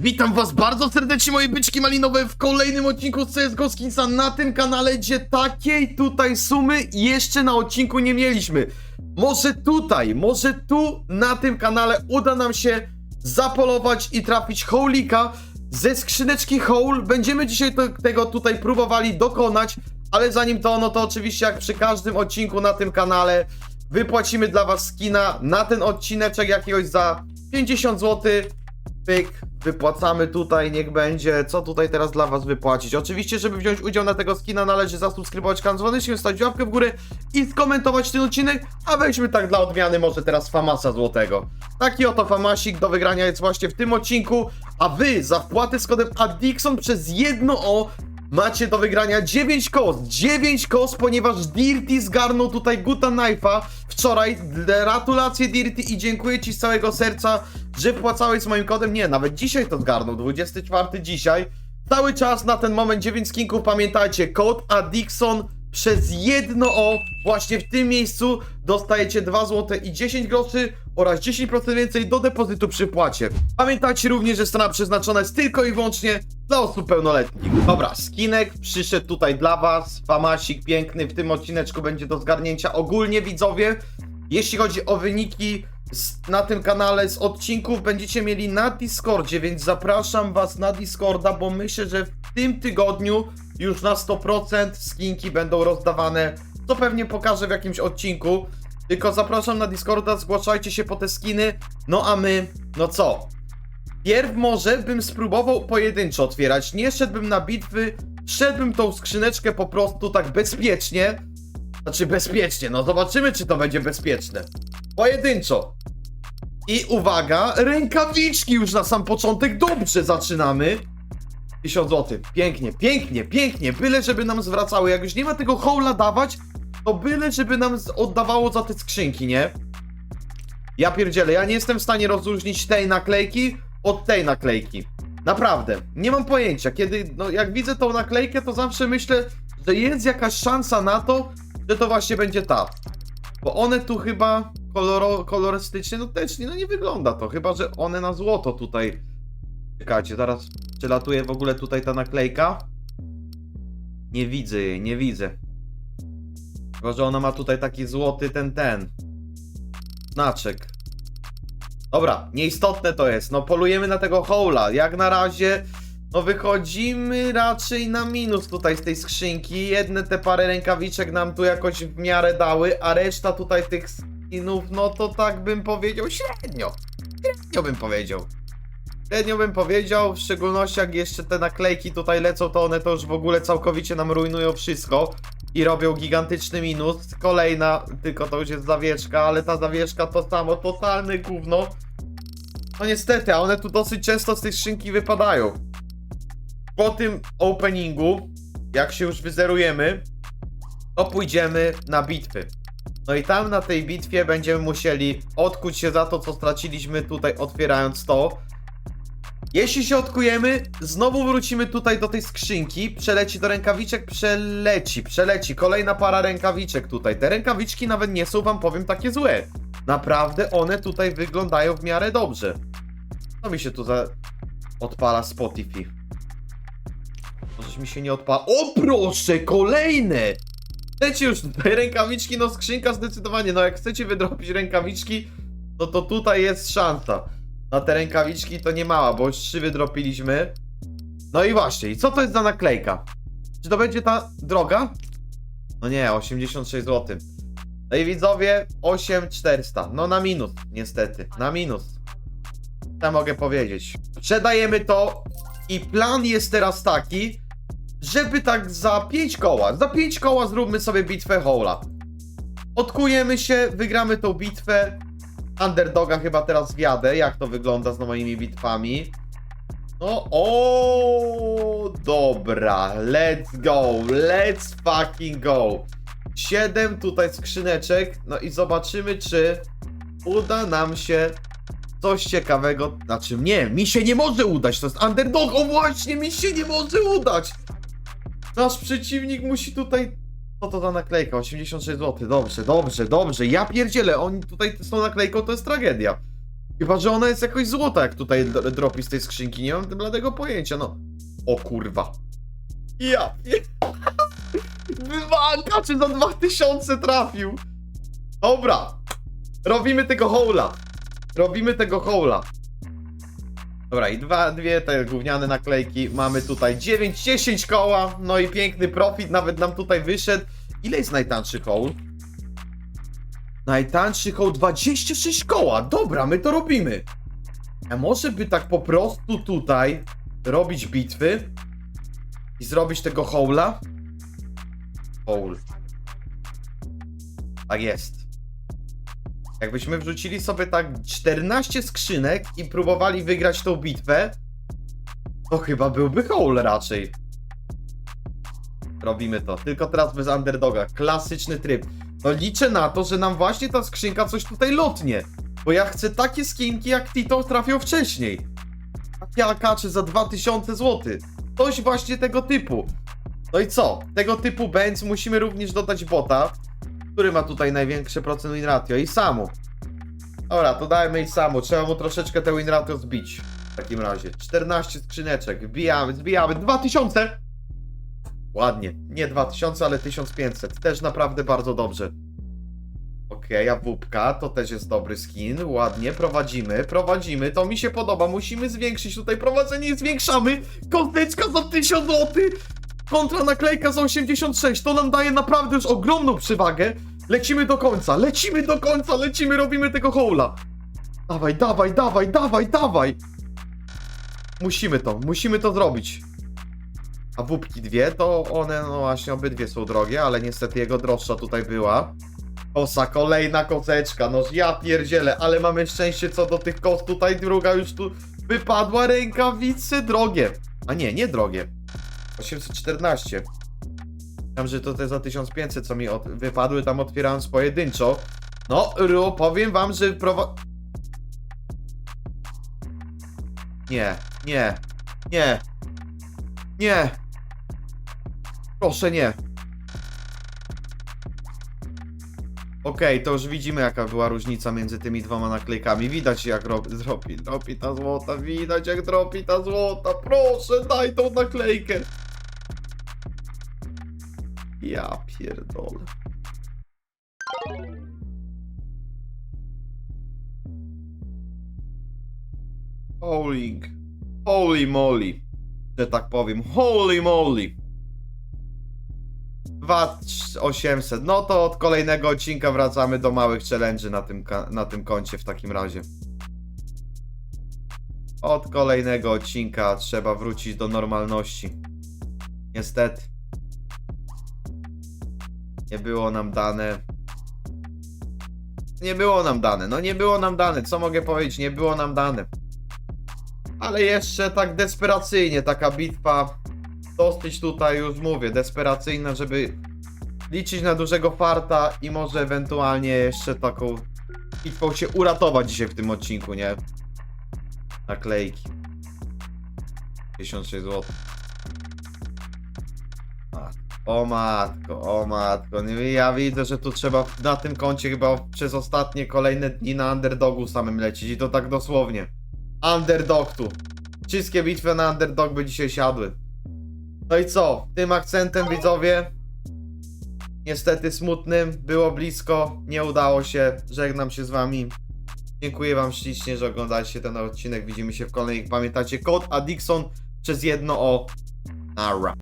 Witam was bardzo serdecznie moje byczki malinowe w kolejnym odcinku z CSGO Skinsa na tym kanale, gdzie takiej tutaj sumy jeszcze na odcinku nie mieliśmy. Może tutaj, może tu na tym kanale uda nam się zapolować i trafić Hołlika ze skrzyneczki Hole. Będziemy dzisiaj to, tego tutaj próbowali dokonać, ale zanim to, no to oczywiście jak przy każdym odcinku na tym kanale wypłacimy dla was skina na ten odcineczek jakiegoś za 50 zł. Pyk, wypłacamy tutaj, niech będzie. Co tutaj teraz dla was wypłacić? Oczywiście, żeby wziąć udział na tego skina należy zasubskrybować kanał dzwoneczkiem, stać łapkę w górę i skomentować ten odcinek, a weźmy tak dla odmiany może teraz Famasa złotego. Taki oto Famasik do wygrania jest właśnie w tym odcinku, a wy za wpłatę z kodem ADDIXON przez jedno O macie do wygrania 9 kos. 9 kos, ponieważ Dirty zgarnął tutaj Guta Knife'a wczoraj. Gratulacje Dirty i dziękuję ci z całego serca, że wpłacałeś z moim kodem. Nie, nawet dzisiaj to zgarnął, 24 dzisiaj. Cały czas na ten moment 9 skinków, pamiętajcie, kod ADDIXON przez jedno O właśnie w tym miejscu dostajecie 2 zł i 10 groszy oraz 10% więcej do depozytu przy wpłacie. Pamiętajcie również, że strona przeznaczona jest tylko i wyłącznie dla osób pełnoletnich. Dobra, skinek przyszedł tutaj dla was, famasik piękny, w tym odcineczku będzie do zgarnięcia ogólnie widzowie. Jeśli chodzi o wyniki z, na tym kanale z odcinków, będziecie mieli na Discordzie, więc zapraszam was na Discorda, bo myślę, że w tym tygodniu już na 100% skinki będą rozdawane, co pewnie pokażę w jakimś odcinku. Tylko zapraszam na Discorda, zgłaszajcie się po te skiny, no a my, no co? Pierw może bym spróbował pojedynczo otwierać, nie szedłbym na bitwy, szedłbym tą skrzyneczkę po prostu tak bezpiecznie. Znaczy bezpiecznie, no zobaczymy czy to będzie bezpieczne. Pojedynczo. I uwaga, rękawiczki już na sam początek, dobrze zaczynamy. 1000 zł, pięknie, pięknie, pięknie, byle żeby nam zwracały, jak już nie ma tego hołla dawać, to byle żeby nam oddawało za te skrzynki, nie? Ja pierdzielę, ja nie jestem w stanie rozróżnić tej naklejki od tej naklejki. Naprawdę, nie mam pojęcia. Kiedy, no jak widzę tą naklejkę, to zawsze myślę, że jest jakaś szansa na to, że to właśnie będzie ta. Bo one tu chyba kolorystycznie, no też nie, no nie wygląda to. Chyba, że one na złoto tutaj. Czekajcie, zaraz przelatuje w ogóle tutaj ta naklejka. Nie widzę jej, nie widzę. Chyba, że ona ma tutaj taki złoty ten, ten. Znaczek. Dobra, nieistotne to jest. No polujemy na tego hola. Jak na razie, no wychodzimy raczej na minus tutaj z tej skrzynki. Jedne te parę rękawiczek nam tu jakoś w miarę dały, a reszta tutaj tych skinów, no to tak bym powiedział średnio. Średnio bym powiedział. Średnio bym powiedział, w szczególności jak jeszcze te naklejki tutaj lecą, to one to już w ogóle całkowicie nam rujnują wszystko i robią gigantyczny minus. Kolejna, tylko to już jest zawieszka, ale ta zawieszka to samo, totalne gówno. No niestety, a one tu dosyć często z tej skrzynki wypadają. Po tym openingu, jak się już wyzerujemy, to pójdziemy na bitwy. No i tam na tej bitwie będziemy musieli odkuć się za to, co straciliśmy tutaj otwierając to. Jeśli się odkujemy, znowu wrócimy tutaj do tej skrzynki, przeleci do rękawiczek, przeleci, przeleci, kolejna para rękawiczek tutaj. Te rękawiczki nawet nie są, wam powiem, takie złe. Naprawdę one tutaj wyglądają w miarę dobrze. Co mi się tu za... odpala Spotify? Możesz mi się nie odpala... O proszę, kolejne! Chcecie już tutaj rękawiczki, no skrzynka zdecydowanie, no jak chcecie wydrobić rękawiczki, no to tutaj jest szansa. Na te rękawiczki to nie mała, bo trzy wydropiliśmy. No i właśnie, i co to jest za naklejka? Czy to będzie ta droga? No nie, 86 zł. No i widzowie, 8400. No na minus, niestety, na minus. Co mogę powiedzieć? Sprzedajemy to i plan jest teraz taki, żeby tak za 5 koła, za 5 koła zróbmy sobie bitwę Hola. Odkujemy się, wygramy tą bitwę. Underdoga chyba teraz wjadę, jak to wygląda z moimi bitwami. No, o, dobra, let's go, let's fucking go. 7 tutaj skrzyneczek, no i zobaczymy, czy uda nam się coś ciekawego. Znaczy, nie, mi się nie może udać, to jest underdog, o właśnie, mi się nie może udać. Nasz przeciwnik musi tutaj. Co to za naklejka? 86 zł. Dobrze, dobrze, dobrze. Ja pierdzielę, oni tutaj z tą naklejką to jest tragedia. Chyba, że ona jest jakoś złota, jak tutaj dropi z tej skrzynki. Nie mam bladego pojęcia, no. O kurwa. Ja pie... Wywanka, czy za 2000 trafił? Dobra. Robimy tego hola. Robimy tego hola. Dobra, i dwa, dwie te gówniane naklejki. Mamy tutaj 9-10 koła. No i piękny profit nawet nam tutaj wyszedł. Ile jest najtańszy hoł? Najtańszy hoł 26 koła. Dobra, my to robimy. A może by tak po prostu tutaj robić bitwy i zrobić tego hołla? Howl. Tak jest. Jakbyśmy wrzucili sobie tak 14 skrzynek i próbowali wygrać tą bitwę, to chyba byłby howl raczej. Robimy to. Tylko teraz bez underdoga. Klasyczny tryb. No liczę na to, że nam właśnie ta skrzynka coś tutaj lotnie. Bo ja chcę takie skinki jak Tito trafiał wcześniej. Takie akacze za 2000 zł. Coś właśnie tego typu. No i co? Tego typu Benz musimy również dodać bota, który ma tutaj największe procent win ratio i samu. Dobra, to dajmy i samu. Trzeba mu troszeczkę te win ratio zbić. W takim razie. 14 skrzyneczek. Wbijamy, zbijamy. 2000! Ładnie. Nie 2000, ale 1500. Też naprawdę bardzo dobrze. Okej, a wupka to też jest dobry skin. Ładnie, prowadzimy, prowadzimy. To mi się podoba. Musimy zwiększyć tutaj prowadzenie. Zwiększamy. Kosteczka za 1000 zł. Kontra naklejka za 86. To nam daje naprawdę już ogromną przewagę. Lecimy do końca, lecimy do końca, lecimy, robimy tego hola. Dawaj, dawaj, dawaj, dawaj, dawaj. Musimy to, musimy to zrobić. A wupki dwie, to one, no właśnie, obydwie są drogie, ale niestety jego droższa tutaj była. Kosa, kolejna koseczka, no ja pierdzielę, ale mamy szczęście co do tych kos, tutaj druga już tu wypadła, rękawice drogie. A nie, nie drogie. 814. Tam, że to te za 1500, co mi od, wypadły, tam otwierałem pojedynczo. No, Ru, powiem wam, że prowa... Nie, nie, nie, nie. Proszę nie. Okej, to już widzimy jaka była różnica między tymi dwoma naklejkami. Widać jak ro- dropi, dropi ta złota, widać jak dropi ta złota. Proszę, daj tą naklejkę. Ja pierdolę. Holy, holy moly, że tak powiem, holy moly. 2800, no to od kolejnego odcinka wracamy do małych challenge na tym, na tym koncie w takim razie. Od kolejnego odcinka trzeba wrócić do normalności. Niestety. Nie było nam dane. Nie było nam dane. No nie było nam dane. Co mogę powiedzieć? Nie było nam dane. Ale jeszcze tak desperacyjnie taka bitwa dosyć tutaj już mówię, desperacyjna, żeby liczyć na dużego farta i może ewentualnie jeszcze taką bitwą się uratować dzisiaj w tym odcinku, nie? Naklejki. 1600 zł. O matko, o matko. Ja widzę, że tu trzeba na tym koncie chyba przez ostatnie kolejne dni na underdogu samym lecieć i to tak dosłownie. Underdog tu. Wszystkie bitwy na underdog by dzisiaj siadły. No i co? Tym akcentem widzowie. Niestety smutnym, było blisko, nie udało się. Żegnam się z wami. Dziękuję wam ślicznie, że oglądaliście ten odcinek. Widzimy się w kolejnych. Pamiętajcie, kod Adixon przez jedno o. Nara.